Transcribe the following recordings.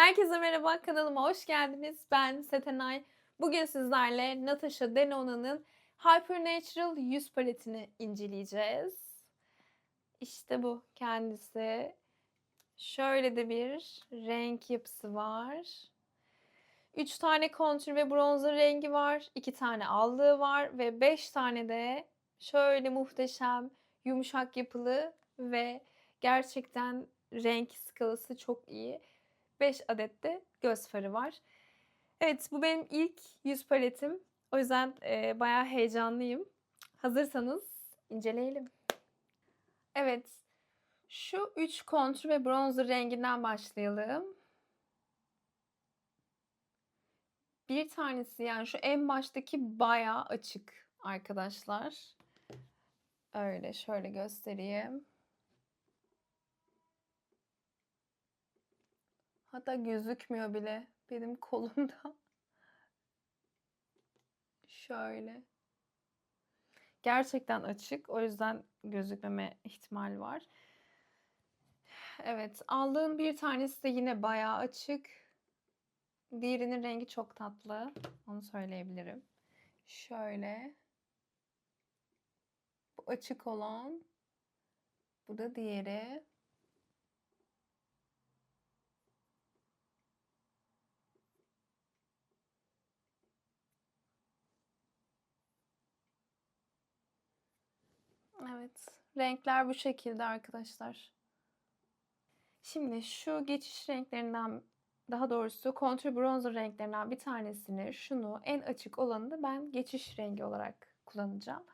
Herkese merhaba, kanalıma hoş geldiniz. Ben Setenay. Bugün sizlerle Natasha Denona'nın Hypernatural yüz paletini inceleyeceğiz. İşte bu kendisi. Şöyle de bir renk yapısı var. 3 tane kontür ve bronzer rengi var. 2 tane allığı var ve 5 tane de şöyle muhteşem, yumuşak yapılı ve gerçekten renk skalası çok iyi. 5 adet de göz farı var. Evet bu benim ilk yüz paletim. O yüzden e, bayağı heyecanlıyım. Hazırsanız inceleyelim. Evet şu 3 kontür ve bronzer renginden başlayalım. Bir tanesi yani şu en baştaki bayağı açık arkadaşlar. Öyle şöyle göstereyim. Hatta gözükmüyor bile benim kolumda. Şöyle. Gerçekten açık. O yüzden gözükmeme ihtimal var. Evet. Aldığım bir tanesi de yine bayağı açık. Diğerinin rengi çok tatlı. Onu söyleyebilirim. Şöyle. Bu açık olan. Bu da diğeri. Evet. Renkler bu şekilde arkadaşlar. Şimdi şu geçiş renklerinden daha doğrusu kontür bronzer renklerinden bir tanesini şunu en açık olanını ben geçiş rengi olarak kullanacağım.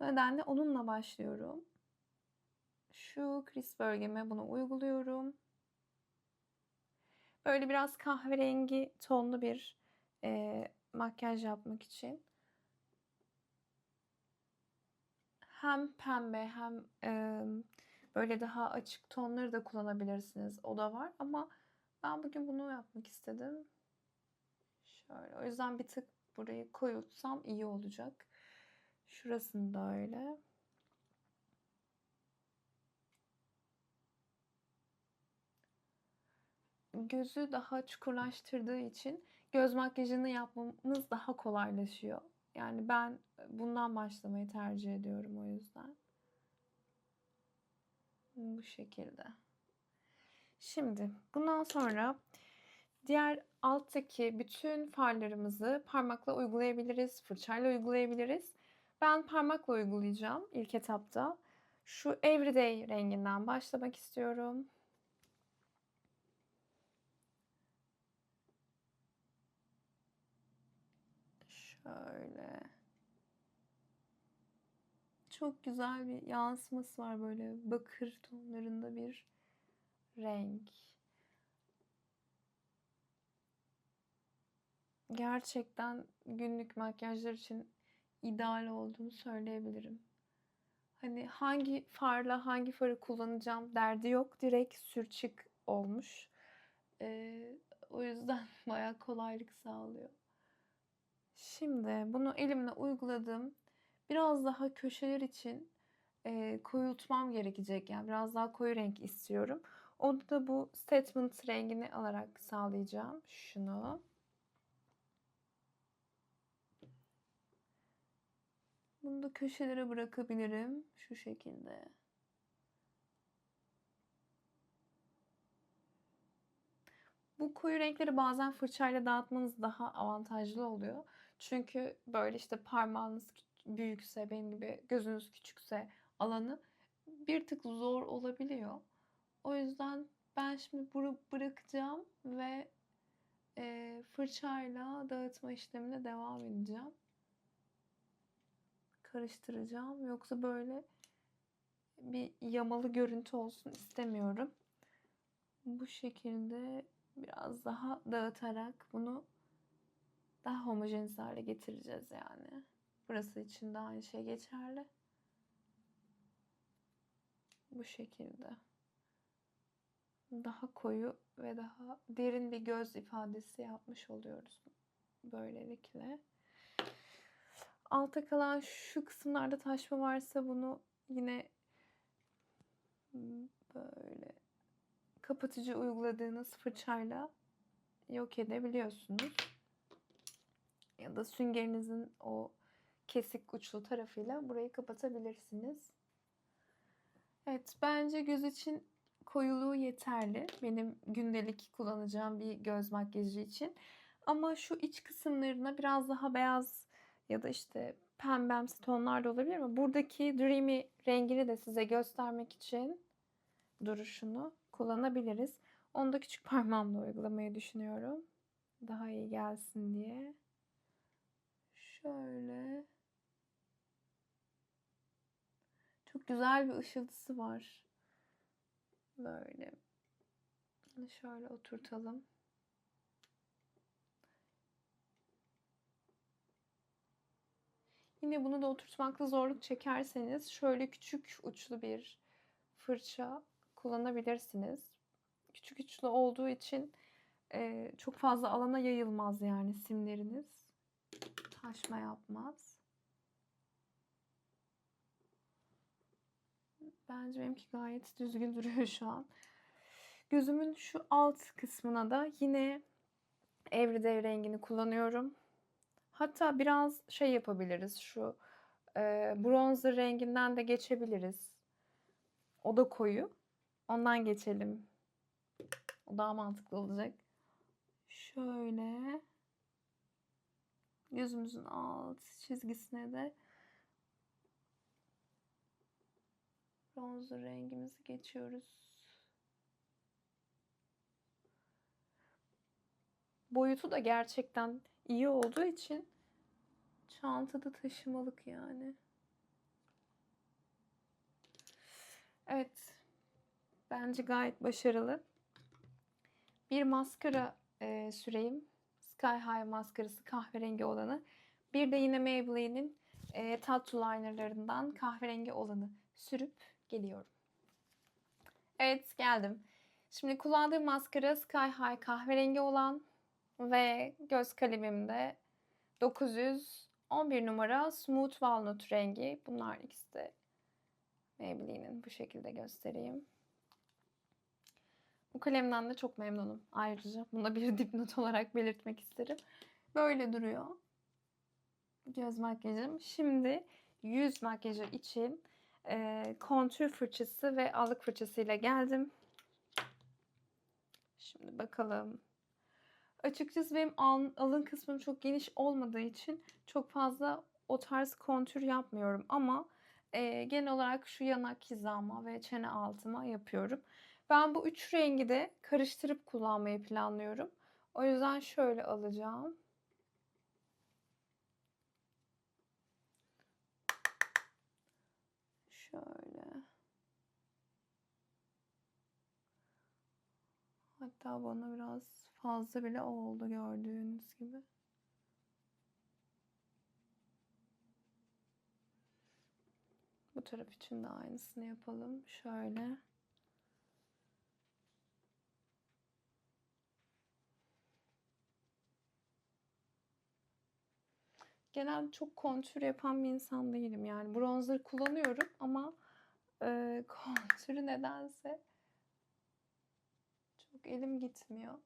O nedenle onunla başlıyorum. Şu kriz bölgeme bunu uyguluyorum. Böyle biraz kahverengi tonlu bir e, makyaj yapmak için. Hem pembe hem e, böyle daha açık tonları da kullanabilirsiniz. O da var ama ben bugün bunu yapmak istedim. Şöyle. O yüzden bir tık burayı koyultsam iyi olacak. Şurasını da öyle. Gözü daha çukurlaştırdığı için göz makyajını yapmamız daha kolaylaşıyor. Yani ben bundan başlamayı tercih ediyorum o yüzden. Bu şekilde. Şimdi bundan sonra diğer alttaki bütün farlarımızı parmakla uygulayabiliriz, fırçayla uygulayabiliriz. Ben parmakla uygulayacağım ilk etapta. Şu Everyday renginden başlamak istiyorum. Şöyle. Çok güzel bir yansıması var böyle bakır tonlarında bir renk. Gerçekten günlük makyajlar için ideal olduğunu söyleyebilirim. Hani hangi farla hangi farı kullanacağım derdi yok. Direkt sürçük olmuş. Ee, o yüzden bayağı kolaylık sağlıyor. Şimdi bunu elimle uyguladım. Biraz daha köşeler için e, koyultmam gerekecek. Yani biraz daha koyu renk istiyorum. Onu da bu statement rengini alarak sağlayacağım. Şunu. Bunu da köşelere bırakabilirim. Şu şekilde. Bu koyu renkleri bazen fırçayla dağıtmanız daha avantajlı oluyor. Çünkü böyle işte parmağınız büyükse, benim gibi gözünüz küçükse alanı bir tık zor olabiliyor. O yüzden ben şimdi bunu bırakacağım ve e, fırçayla dağıtma işlemine devam edeceğim. Karıştıracağım. Yoksa böyle bir yamalı görüntü olsun istemiyorum. Bu şekilde biraz daha dağıtarak bunu daha homojenize hale getireceğiz yani. Burası için de aynı şey geçerli. Bu şekilde. Daha koyu ve daha derin bir göz ifadesi yapmış oluyoruz böylelikle. Alta kalan şu kısımlarda taşma varsa bunu yine böyle kapatıcı uyguladığınız fırçayla yok edebiliyorsunuz. Ya da süngerinizin o kesik uçlu tarafıyla burayı kapatabilirsiniz. Evet, bence göz için koyuluğu yeterli. Benim gündelik kullanacağım bir göz makyajı için. Ama şu iç kısımlarına biraz daha beyaz ya da işte pembemsi tonlar da olabilir ama buradaki Dreamy rengini de size göstermek için duruşunu kullanabiliriz. Onu da küçük parmağımla uygulamayı düşünüyorum. Daha iyi gelsin diye. Şöyle. Çok güzel bir ışıltısı var. Böyle. Şöyle oturtalım. Yine bunu da oturtmakta zorluk çekerseniz şöyle küçük uçlu bir fırça kullanabilirsiniz. Küçük uçlu olduğu için e, çok fazla alana yayılmaz yani simleriniz. Taşma yapmaz. Bence benimki gayet düzgün duruyor şu an. Gözümün şu alt kısmına da yine Everyday rengini kullanıyorum. Hatta biraz şey yapabiliriz şu e, bronzer renginden de geçebiliriz. O da koyu. Ondan geçelim. O daha mantıklı olacak. Şöyle gözümüzün alt çizgisine de bronzer rengimizi geçiyoruz. Boyutu da gerçekten iyi olduğu için çantada taşımalık yani. Evet. Bence gayet başarılı. Bir maskara e, süreyim. Sky High maskarası kahverengi olanı. Bir de yine Maybelline'in e, tattoo linerlarından kahverengi olanı sürüp geliyorum. Evet geldim. Şimdi kullandığım maskara Sky High kahverengi olan ve göz kalemim de 911 numara Smooth Walnut rengi. Bunlar ikisi de Maybelline'in bu şekilde göstereyim. Bu kalemden de çok memnunum. Ayrıca buna bir dipnot olarak belirtmek isterim. Böyle duruyor. Göz makyajım. Şimdi yüz makyajı için e, kontür fırçası ve allık fırçasıyla geldim. Şimdi bakalım. Açıkçası benim alın kısmım çok geniş olmadığı için çok fazla o tarz kontür yapmıyorum. Ama e, genel olarak şu yanak hizama ve çene altıma yapıyorum. Ben bu üç rengi de karıştırıp kullanmayı planlıyorum. O yüzden şöyle alacağım. Şöyle. Hatta bana biraz fazla bile oldu gördüğünüz gibi. Bu taraf için de aynısını yapalım. Şöyle. Genelde çok kontür yapan bir insan değilim. Yani bronzer kullanıyorum ama e, kontürü nedense çok elim gitmiyor.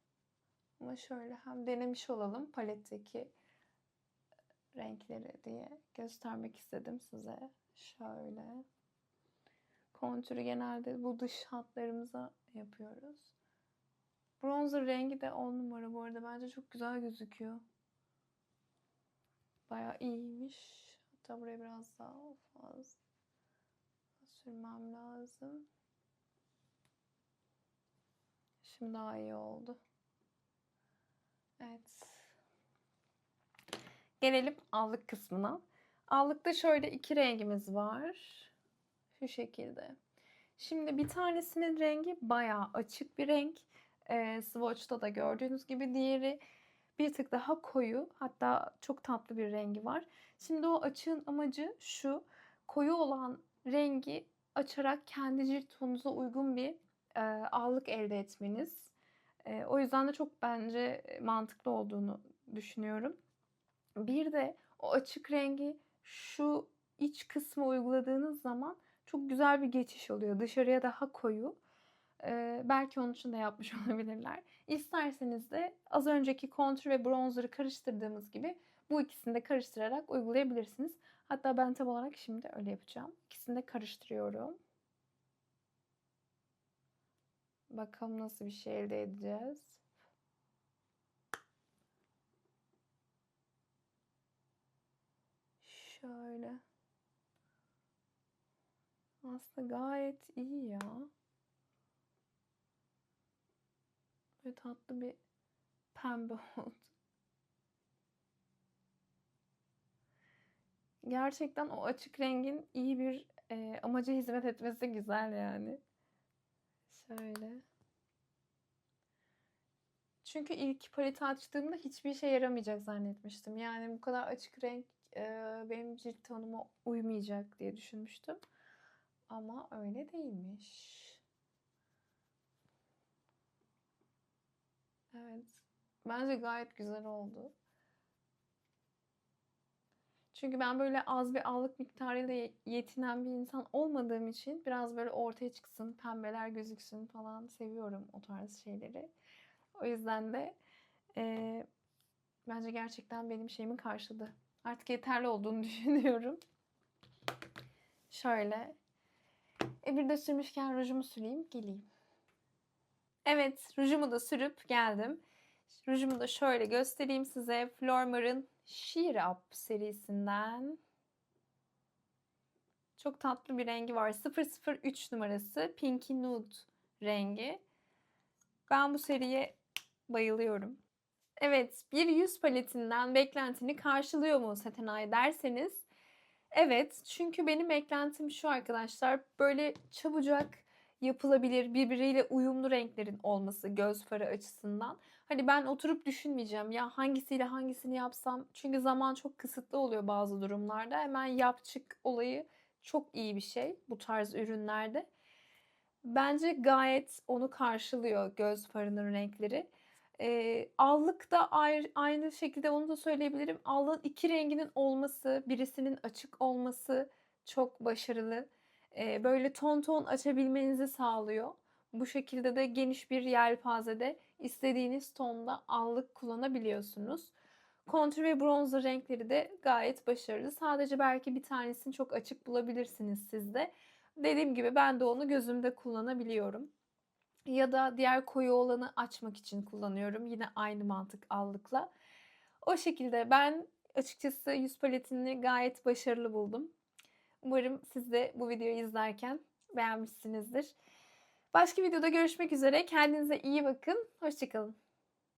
Ama şöyle hem denemiş olalım paletteki renkleri diye göstermek istedim size. Şöyle. Kontürü genelde bu dış hatlarımıza yapıyoruz. Bronzer rengi de 10 numara bu arada. Bence çok güzel gözüküyor. Baya iyiymiş. Hatta buraya biraz daha fazla sürmem lazım. Şimdi daha iyi oldu. Evet. Gelelim allık kısmına. Allıkta şöyle iki rengimiz var. Şu şekilde. Şimdi bir tanesinin rengi bayağı açık bir renk. E, swatch'ta da gördüğünüz gibi diğeri bir tık daha koyu. Hatta çok tatlı bir rengi var. Şimdi o açığın amacı şu. Koyu olan rengi açarak kendi cilt tonunuza uygun bir e, allık elde etmeniz. E, o yüzden de çok bence mantıklı olduğunu düşünüyorum. Bir de o açık rengi şu iç kısmı uyguladığınız zaman çok güzel bir geçiş oluyor. Dışarıya daha koyu Belki onun için de yapmış olabilirler. İsterseniz de az önceki contour ve bronzer'ı karıştırdığımız gibi bu ikisini de karıştırarak uygulayabilirsiniz. Hatta ben tam olarak şimdi öyle yapacağım. İkisini de karıştırıyorum. Bakalım nasıl bir şey elde edeceğiz. Şöyle. Aslında gayet iyi ya. Böyle tatlı bir pembe oldu. Gerçekten o açık rengin iyi bir e, amaca hizmet etmesi güzel yani. Şöyle. Çünkü ilk paleti açtığımda hiçbir işe yaramayacak zannetmiştim. Yani bu kadar açık renk e, benim cilt tonuma uymayacak diye düşünmüştüm. Ama öyle değilmiş. Evet. Bence gayet güzel oldu. Çünkü ben böyle az bir allık miktarıyla yetinen bir insan olmadığım için biraz böyle ortaya çıksın, pembeler gözüksün falan seviyorum o tarz şeyleri. O yüzden de e, bence gerçekten benim şeyimi karşıladı. Artık yeterli olduğunu düşünüyorum. Şöyle. E bir de sürmüşken rujumu süreyim, geleyim. Evet, rujumu da sürüp geldim. Rujumu da şöyle göstereyim size. Flormar'ın Sheer Up serisinden. Çok tatlı bir rengi var. 003 numarası. Pinky Nude rengi. Ben bu seriye bayılıyorum. Evet, bir yüz paletinden beklentini karşılıyor mu Setenay derseniz Evet, çünkü benim beklentim şu arkadaşlar. Böyle çabucak yapılabilir, birbiriyle uyumlu renklerin olması göz farı açısından. Hani ben oturup düşünmeyeceğim ya hangisiyle hangisini yapsam. Çünkü zaman çok kısıtlı oluyor bazı durumlarda. Hemen yap çık olayı çok iyi bir şey bu tarz ürünlerde. Bence gayet onu karşılıyor göz farının renkleri. E, allık da ayrı, aynı şekilde onu da söyleyebilirim. Allığın iki renginin olması, birisinin açık olması çok başarılı. E, böyle ton ton açabilmenizi sağlıyor. Bu şekilde de geniş bir yelpazede istediğiniz tonda allık kullanabiliyorsunuz. Kontür ve bronzer renkleri de gayet başarılı. Sadece belki bir tanesini çok açık bulabilirsiniz sizde. Dediğim gibi ben de onu gözümde kullanabiliyorum. Ya da diğer koyu olanı açmak için kullanıyorum. Yine aynı mantık allıkla. O şekilde ben açıkçası yüz paletini gayet başarılı buldum. Umarım siz de bu videoyu izlerken beğenmişsinizdir. Başka videoda görüşmek üzere. Kendinize iyi bakın. Hoşçakalın.